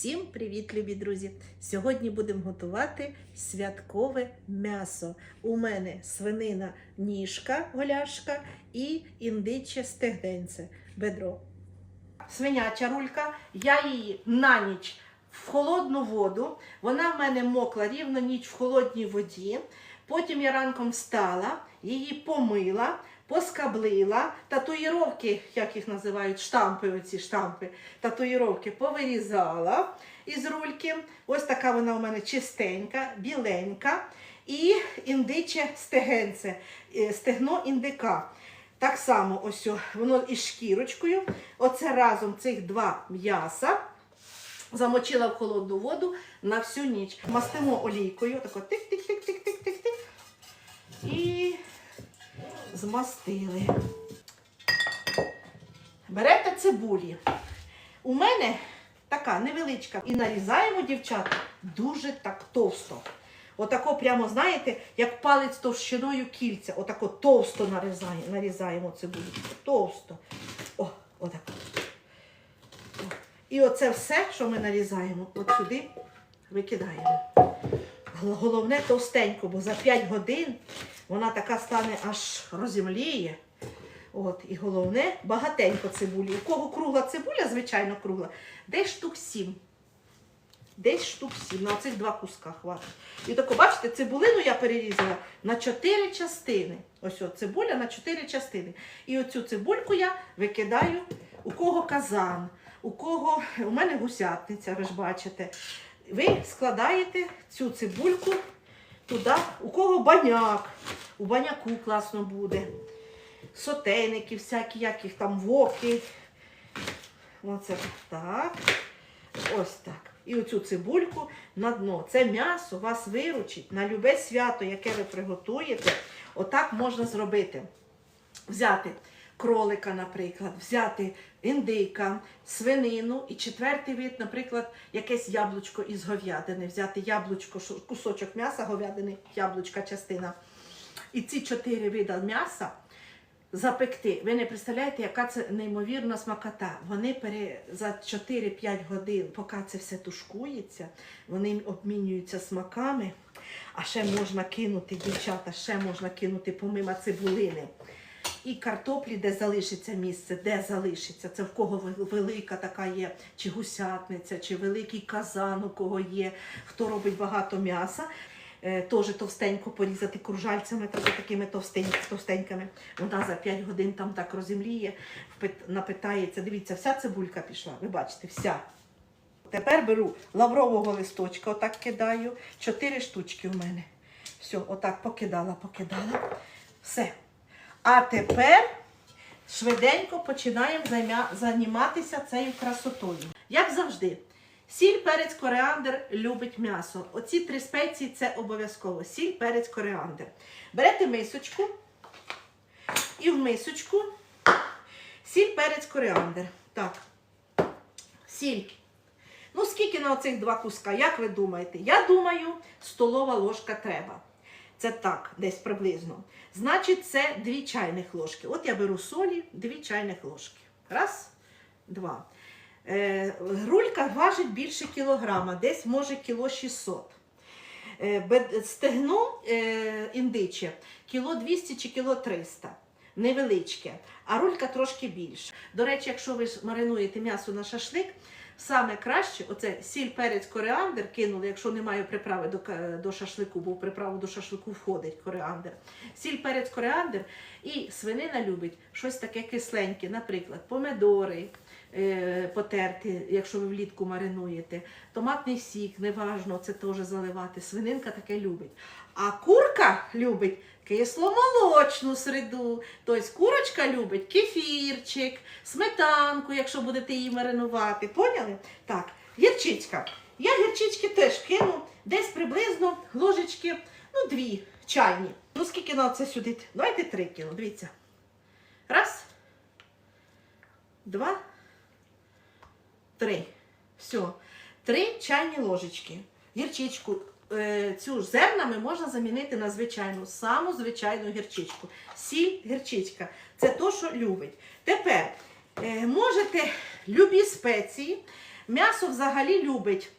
Всім привіт, любі друзі! Сьогодні будемо готувати святкове м'ясо. У мене свинина ніжка, голяшка і індиче стегденце, бедро. Свиняча рулька, я її на ніч в холодну воду. Вона в мене мокла рівно ніч в холодній воді. Потім я ранком встала, її помила, поскаблила, татуїровки, як їх називають, штампи, оці штампи, татуїровки повирізала із рульки. Ось така вона у мене чистенька, біленька. І індиче стегенце, е, стегно індика. Так само ось воно із шкірочкою. Оце разом цих два м'яса. Замочила в холодну воду на всю ніч. Мастимо олійкою, тако тик-тик-тик-тик-тик-тик-тик. Змастили. Берете цибулі. У мене така невеличка. І нарізаємо, дівчата, дуже так товсто. Отако прямо, знаєте, як палець товщиною кільця. Отако товсто нарізаємо, нарізаємо цибулю. Товсто. О, отако. О. І оце все, що ми нарізаємо, от сюди викидаємо. Головне товстенько, бо за 5 годин вона така стане аж розімліє. От, і головне, багатенько цибулі. У кого кругла цибуля, звичайно, кругла, десь штук 7. Десь штук 7. На оцих два куска хватить. І тако, бачите, цибулину я перерізала на 4 частини. Ось о, цибуля на 4 частини. І оцю цибульку я викидаю, у кого казан, у кого, у мене гусятниця, ви ж бачите. Ви складаєте цю цибульку туди, у кого баняк. У баняку класно буде. Сотейники всякі, як їх там воки. Оце так. Ось так. І оцю цибульку на дно. Це м'ясо вас виручить на любе свято, яке ви приготуєте. Отак можна зробити. Взяти кролика, наприклад, взяти індика, свинину і четвертий вид, наприклад, якесь яблучко із говядини. Взяти яблучко, кусочок м'яса, говядини, яблучка, частина. І ці чотири види м'яса запекти. Ви не представляєте, яка це неймовірна смакота. Вони пере... за 4-5 годин, поки це все тушкується, вони обмінюються смаками. А ще можна кинути, дівчата, ще можна кинути помимо цибулини. І картоплі, де залишиться місце, де залишиться. Це в кого велика така є, чи гусятниця, чи великий казан, у кого є, хто робить багато м'яса. Е, Теж товстенько порізати кружальцями, так, такими товстень- товстенькими. Вона за 5 годин там так розімліє, напитається. Дивіться, вся цибулька пішла. Ви бачите, вся. Тепер беру лаврового листочка, отак кидаю. Чотири штучки у мене. Все, отак покидала, покидала. Все. А тепер швиденько починаємо займатися цією красотою. Як завжди, сіль, перець, коріандр любить м'ясо. Оці три спеції це обов'язково. Сіль, перець, коріандр. Берете мисочку і в мисочку сіль, перець, коріандр. Так. Сіль. Ну, скільки на оцих два куска, як ви думаєте? Я думаю, столова ложка треба. Це так, десь приблизно. Значить, це дві чайних ложки. От я беру солі, дві чайних ложки. Раз, два. Е, рулька важить більше кілограма, десь може кіло 600. Е, стегно е, індиче кіло 200 чи кіло 300. Невеличке, а рулька трошки більше. До речі, якщо ви маринуєте м'ясо на шашлик, саме краще оце сіль, перець, коріандр кинули, якщо немає приправи до, до шашлику, бо в приправу до шашлику входить коріандр. Сіль, перець, коріандр і свинина любить щось таке кисленьке, наприклад, помидори е, потерти, якщо ви влітку маринуєте, томатний сік, неважно, це теж заливати. Свининка таке любить. А курка любить кисломолочну середу. Тобто курочка любить кефірчик, сметанку, якщо будете її маринувати. Поняли? Так, гірчичка. Я гірчички теж кину десь приблизно ложечки, ну, дві чайні. Ну, скільки на це сюди? Давайте три кину, дивіться. Раз, два, три. Все. Три чайні ложечки. Гірчичку. Е, Цю ж зернами можна замінити на звичайну, саму звичайну гірчичку. Сіль, гірчичка. Це то, що любить. Тепер е, можете любі спеції М'ясо взагалі любить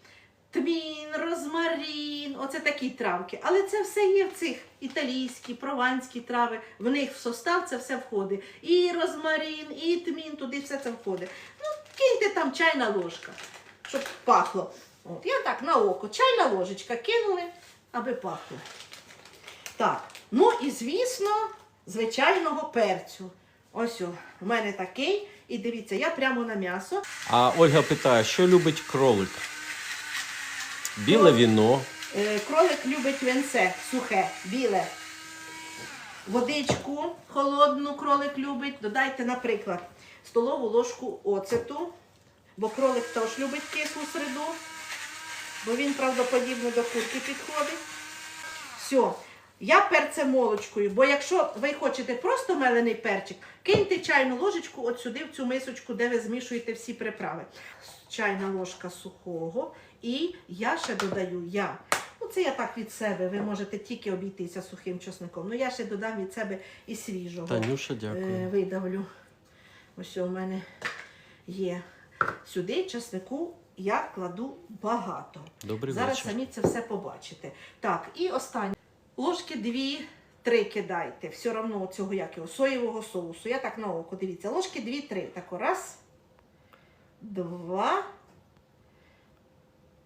тмін, розмарин, оце такі травки. Але це все є в цих італійські, прованські трави. В них в состав це все входить. І розмарин, і тмін, туди все це входить. Ну, киньте там чайна ложка, щоб пахло. От, я так на око. Чайна ложечка кинули, аби пахло. Так, ну і звісно, звичайного перцю. Ось у мене такий. І дивіться, я прямо на м'ясо. А Ольга питає, що любить кролик? Біле віно. Е, Кролик любить венце сухе, біле. Водичку холодну кролик любить. Додайте, наприклад, столову ложку оцету, бо кролик теж любить кислу середу, бо він правдоподібно до курки підходить. Все. Я перцем молочкою, бо якщо ви хочете просто мелений перчик, киньте чайну ложечку от сюди, в цю мисочку, де ви змішуєте всі приправи. Чайна ложка сухого. І я ще додаю я. Ну, це я так від себе. Ви можете тільки обійтися сухим чесником. Ну, я ще додам від себе і свіжого. Танюша, Е, дякую. видавлю. Ось у мене є. Сюди чеснику я кладу багато. Добрий Зараз вечір. самі це все побачите. Так, і останнє. Ложки дві, три кидайте. Все одно цього як його, соєвого соусу. Я так на око, дивіться. Ложки дві-три. Так, раз, два,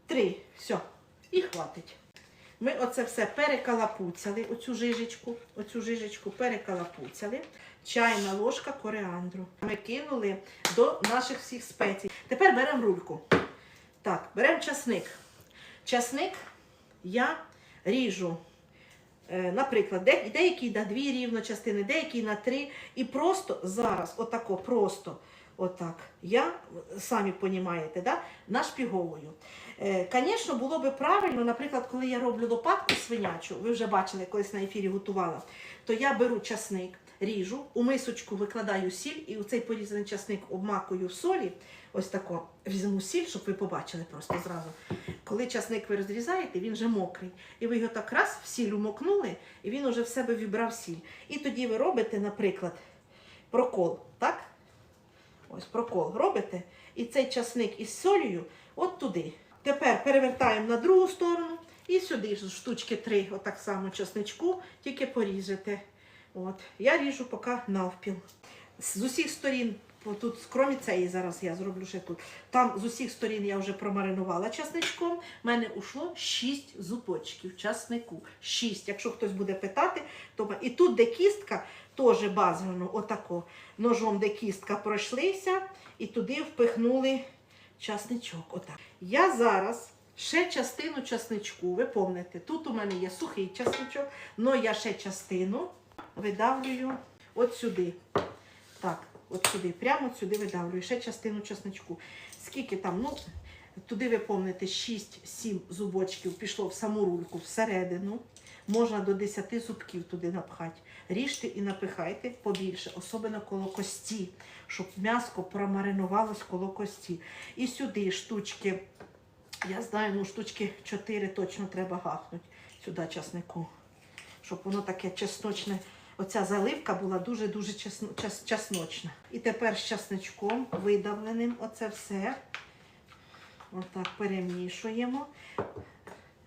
три. Все. І хватить. Ми оце все перекалапуцяли, оцю жижечку, оцю жижечку перекалапуцяли. Чайна ложка коріандру. Ми кинули до наших всіх спецій. Тепер беремо рульку. Так, беремо часник. Часник я ріжу, е, наприклад, де, деякий на дві рівно частини, деякий на три. І просто зараз, отако, просто, отак, я, самі розумієте, да, нашпіговую. Звісно, було би правильно, наприклад, коли я роблю лопатку свинячу, ви вже бачили, колись на ефірі готувала, то я беру часник, ріжу, у мисочку викладаю сіль і у цей порізаний часник обмакую в солі. Ось тако візьму сіль, щоб ви побачили просто зразу. Коли часник ви розрізаєте, він вже мокрий. І ви його так раз в сіль умокнули, і він уже в себе вібрав сіль. І тоді ви робите, наприклад, прокол, так? Ось прокол робите. І цей часник із солею от туди. Тепер перевертаємо на другу сторону і сюди штучки три, отак само часничку, тільки поріжете. От. Я ріжу поки навпіл. З усіх сторін, тут, крім цієї, зараз я зроблю ще тут. Там з усіх сторін я вже промаринувала часничком. У мене ушло 6 зубочків часнику. 6. Якщо хтось буде питати, то і тут, де кістка, теж базовано, отако. Ножом, де кістка пройшлися, і туди впихнули часничок. Отак. Я зараз ще частину часничку, ви пам'ятаєте, тут у мене є сухий часничок, але я ще частину видавлюю от сюди. Так, от сюди, прямо от сюди видавлюю, ще частину часничку. Скільки там, ну, туди ви пам'ятаєте, 6-7 зубочків пішло в саму рульку, всередину. Можна до 10 зубків туди напхати. Ріжте і напихайте побільше, особливо коло кості, щоб м'яско промаринувалось коло кості. І сюди штучки, я знаю, ну штучки 4 точно треба гахнути сюди часнику. Щоб воно таке чесночне, оця заливка була дуже-дуже чесно, час, чесночна. І тепер з часничком видавленим оце все. Отак перемішуємо.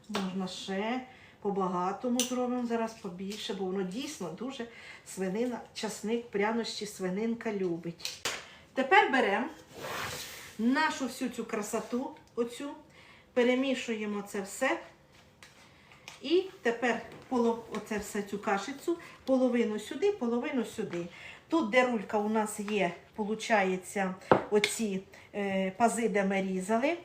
Можна ще по-багатому зробимо зараз побільше, бо воно дійсно дуже свинина, часник, прянощі свининка любить. Тепер беремо нашу всю цю красоту, оцю, перемішуємо це все. І тепер оце все цю кашицю, половину сюди, половину сюди. Тут, де рулька у нас є, виходить, оці е, пази, де ми різали.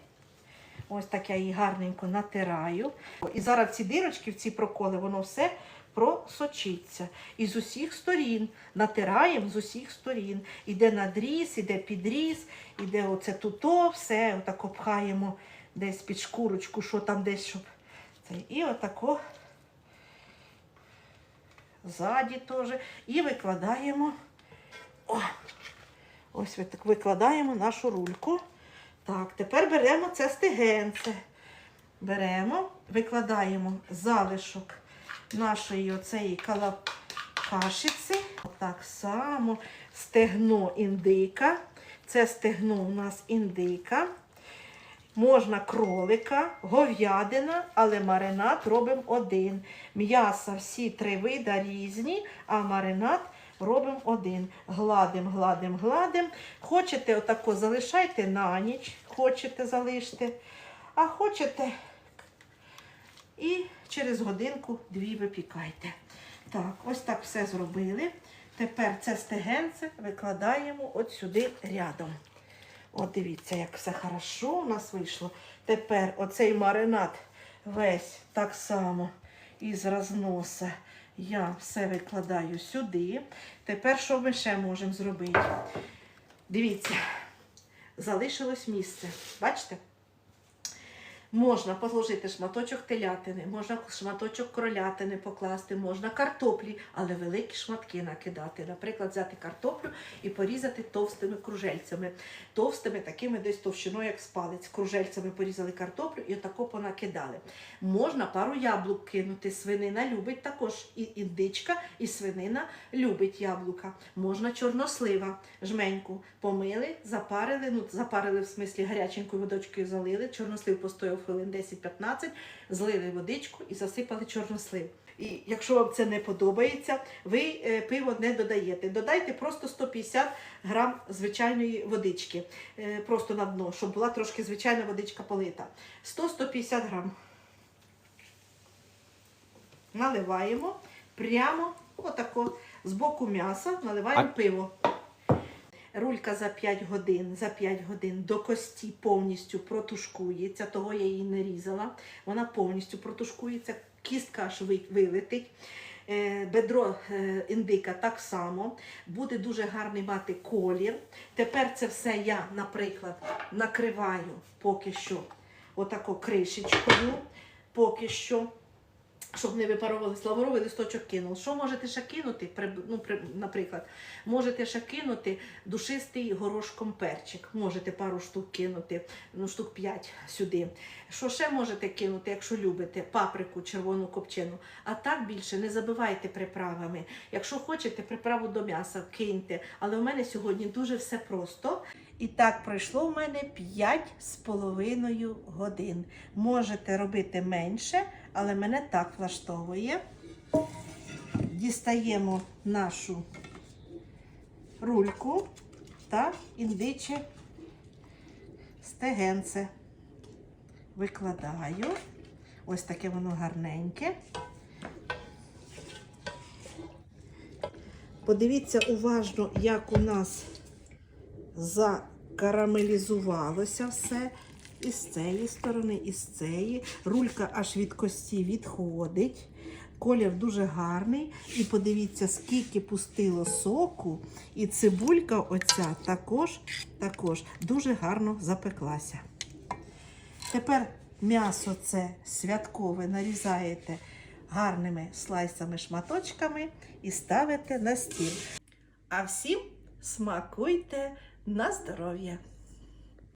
Ось так я її гарненько натираю. І зараз ці дирочки, в ці проколи, воно все просочиться. І з усіх сторін натираємо з усіх сторін. Іде надріз, іде підріз, іде оце туто, все отак обхаємо десь під шкурочку, що там десь, щоб це. І отако ззаді теж. І викладаємо. О, ось так викладаємо нашу рульку. Так, тепер беремо це стегенце. Беремо, викладаємо залишок нашої оцеї кашиці. Так само стегно індика. Це стегно у нас індика. Можна кролика, говядина, але маринад робимо один. М'яса всі три вида різні, а маринад робимо один. Гладим, гладим, гладим. Хочете отако залишайте на ніч, хочете залиште, а хочете і через годинку-дві випікайте. Так, ось так все зробили. Тепер це стегенце викладаємо от сюди рядом. От дивіться, як все хорошо у нас вийшло. Тепер оцей маринад весь так само із розноса я все викладаю сюди. Тепер що ми ще можемо зробити? Дивіться, залишилось місце. Бачите? Можна положити шматочок телятини, можна шматочок кролятини покласти, можна картоплі, але великі шматки накидати. Наприклад, взяти картоплю і порізати товстими кружельцями. Товстими, такими десь товщиною, як з палець. Кружельцями порізали картоплю і отако понакидали. Можна пару яблук кинути. Свинина любить також і індичка, і свинина любить яблука. Можна чорнослива, жменьку помили, запарили, ну запарили в смислі гаряченькою водичкою залили, чорнослив постояв хвилин 10-15, злили водичку і засипали чорнослив. І якщо вам це не подобається, ви е, пиво не додаєте. Додайте просто 150 грам звичайної водички, е, просто на дно, щоб була трошки звичайна водичка полита. 100-150 грам. Наливаємо прямо отако з боку м'яса, наливаємо А- пиво. Рулька за 5 годин, за 5 годин до кості повністю протушкується, того я її не різала. Вона повністю протушкується, кістка аж вилетить. Е, Бедро е, індика так само, буде дуже гарний мати колір. Тепер це все я, наприклад, накриваю поки що отако кришечкою, поки що щоб не випаровувалися лавровий листочок кинув. Що можете ще кинути? Ну, при- наприклад, можете ще кинути душистий горошком перчик. Можете пару штук кинути, ну штук 5 сюди. Що ще можете кинути, якщо любите, паприку червону копчену. А так більше не забивайте приправами. Якщо хочете приправу до м'яса, киньте. Але у мене сьогодні дуже все просто. І так пройшло в мене 5 з половиною годин. Можете робити менше, але мене так влаштовує. Дістаємо нашу рульку та індиче стегенце. Викладаю. Ось таке воно гарненьке. Подивіться уважно, як у нас закарамелізувалося все. І з цієї сторони, і з цієї. Рулька аж від кості відходить. Колір дуже гарний. І подивіться, скільки пустило соку. І цибулька оця також, також дуже гарно запеклася. Тепер м'ясо це святкове нарізаєте гарними слайсами, шматочками і ставите на стіл. А всім смакуйте на здоров'я!